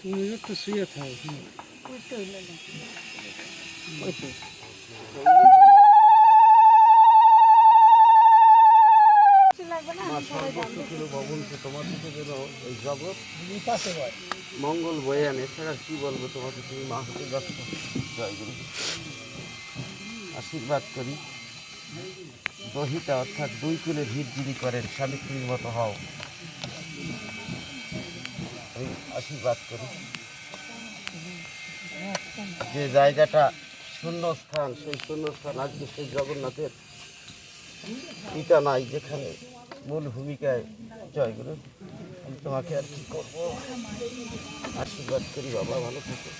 তুমি একটু শুয়ে থাও জগৎ মঙ্গল বয়ে আনে, এছাড়া কি বলব তোমাকে? তুমি মা হতে গুরু। আশীর্বাদ করি। দহিতা অর্থাৎ দুই কুলের হিত যিনি করেন স্বামীত্রীর মতো হও। আমি আশীর্বাদ করি। যে জায়গাটা শূন্যস্থান সেই শূন্যস্থান আজকে সেই জগন্নাথের পিতা নাই, যেখানে মূল ভূমিকায় জয়গুরু আমি তোমাকে আর কি করব? আশীর্বাদ করি, বাবা, ভালো থাকো।